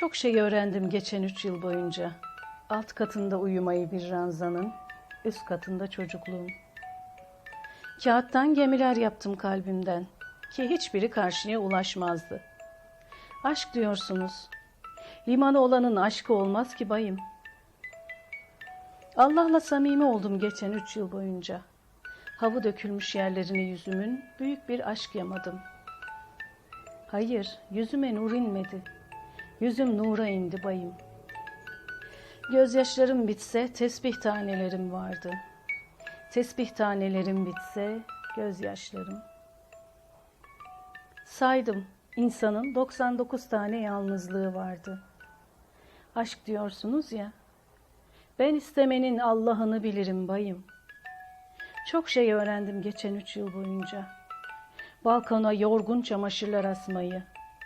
Çok şey öğrendim geçen üç yıl boyunca. Alt katında uyumayı bir ranzanın, üst katında çocukluğum. Kağıttan gemiler yaptım kalbimden ki hiçbiri karşıya ulaşmazdı. Aşk diyorsunuz. Limanı olanın aşkı olmaz ki bayım. Allah'la samimi oldum geçen üç yıl boyunca. Havı dökülmüş yerlerini yüzümün büyük bir aşk yamadım. Hayır, yüzüme nur inmedi. Yüzüm nura indi bayım. Gözyaşlarım bitse tesbih tanelerim vardı. Tesbih tanelerim bitse gözyaşlarım. Saydım. insanın 99 tane yalnızlığı vardı. Aşk diyorsunuz ya. Ben istemenin Allah'ını bilirim bayım. Çok şey öğrendim geçen üç yıl boyunca. Balkona yorgun çamaşırlar asmayı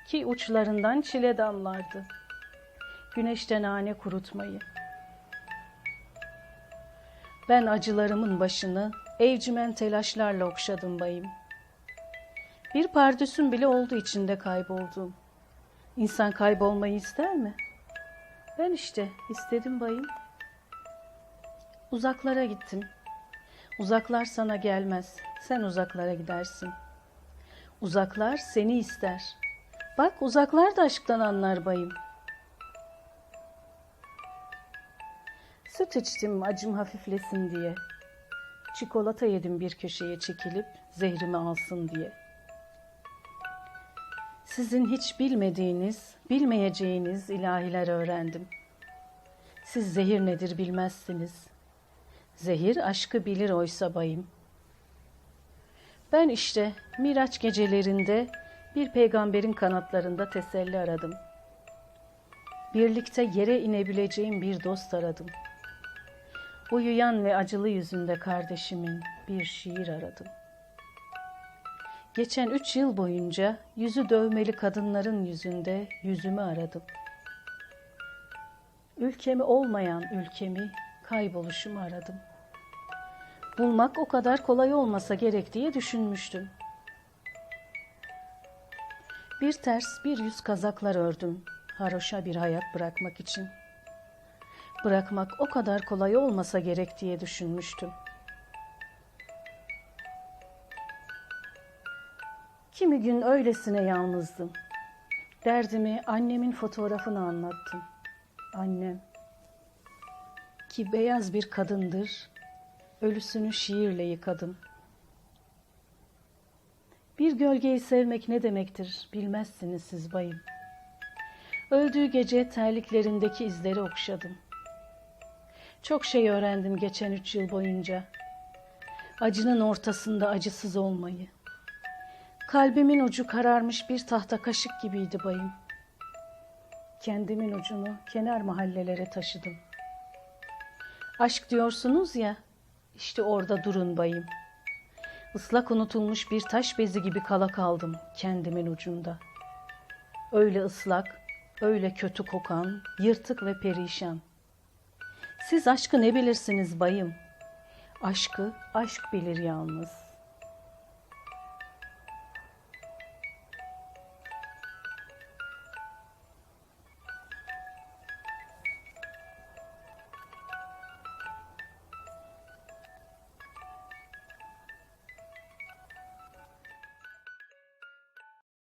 ki uçlarından çile damlardı. Güneşten nane kurutmayı. Ben acılarımın başını evcimen telaşlarla okşadım bayım. Bir pardüsüm bile oldu içinde kayboldum. İnsan kaybolmayı ister mi? Ben işte istedim bayım. Uzaklara gittim. Uzaklar sana gelmez. Sen uzaklara gidersin. Uzaklar seni ister. Bak uzaklar da aşktan anlar bayım. Süt içtim acım hafiflesin diye. Çikolata yedim bir köşeye çekilip zehrimi alsın diye. Sizin hiç bilmediğiniz, bilmeyeceğiniz ilahiler öğrendim. Siz zehir nedir bilmezsiniz. Zehir aşkı bilir oysa bayım. Ben işte Miraç gecelerinde bir peygamberin kanatlarında teselli aradım. Birlikte yere inebileceğim bir dost aradım. Uyuyan ve acılı yüzünde kardeşimin bir şiir aradım. Geçen üç yıl boyunca yüzü dövmeli kadınların yüzünde yüzümü aradım. Ülkemi olmayan ülkemi, kayboluşumu aradım. Bulmak o kadar kolay olmasa gerek diye düşünmüştüm. Bir ters bir yüz kazaklar ördüm, haroşa bir hayat bırakmak için. Bırakmak o kadar kolay olmasa gerek diye düşünmüştüm. Kimi gün öylesine yalnızdım. Derdimi annemin fotoğrafını anlattım. Annem ki beyaz bir kadındır, ölüsünü şiirle yıkadım. Bir gölgeyi sevmek ne demektir bilmezsiniz siz bayım. Öldüğü gece terliklerindeki izleri okşadım. Çok şey öğrendim geçen üç yıl boyunca. Acının ortasında acısız olmayı. Kalbimin ucu kararmış bir tahta kaşık gibiydi bayım. Kendimin ucunu kenar mahallelere taşıdım. Aşk diyorsunuz ya, işte orada durun bayım. Islak unutulmuş bir taş bezi gibi kala kaldım kendimin ucunda. Öyle ıslak, öyle kötü kokan, yırtık ve perişan. Siz aşkı ne bilirsiniz bayım? Aşkı aşk bilir yalnız.